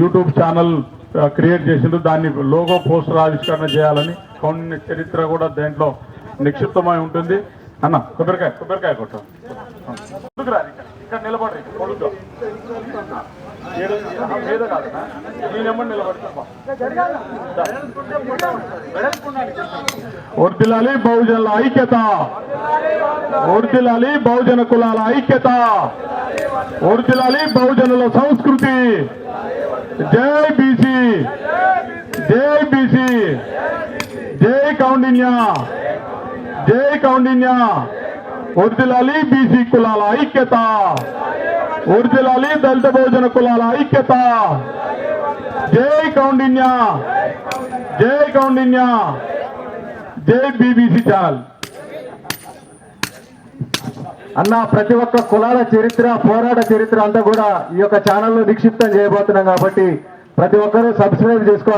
YouTube channel create చేసిండ్రు. దాన్ని logo poster ఆవిష్కరణ చేయాలని కొన్ని చరిత్ర కూడా దేంట్లో నిక్షిప్తమై ఉంటుంది. అన్న కొబ్బరికాయ కొబ్బరికాయ కొట్ట. ఇక్కడ. నిలబడి కొడుకు. మీద కాదు వర్దిలాలి బహుజనుల ఐక్యత. వర్దిలాలి బహుజన కులాల ఐక్యత. వర్దిలాలి బహుజనుల సంస్కృతి. జై బీసీ జై బీసీ జై కౌండిన్య జై కౌండిన్య వర్దిలాలి బీసీ కులాల ఐక్యత వర్దిలాలి దళిత బహుజన కులాల ఐక్యత జై కౌండిన్య జై కౌండిన్య జై బీబీసీ ఛానల్ అన్న ప్రతి ఒక్క కులాల చరిత్ర పోరాట చరిత్ర అంతా కూడా ఈ యొక్క ఛానల్లో నిక్షిప్తం చేయబోతున్నాం కాబట్టి ప్రతి ఒక్కరూ సబ్స్క్రైబ్ చేసుకోవాలి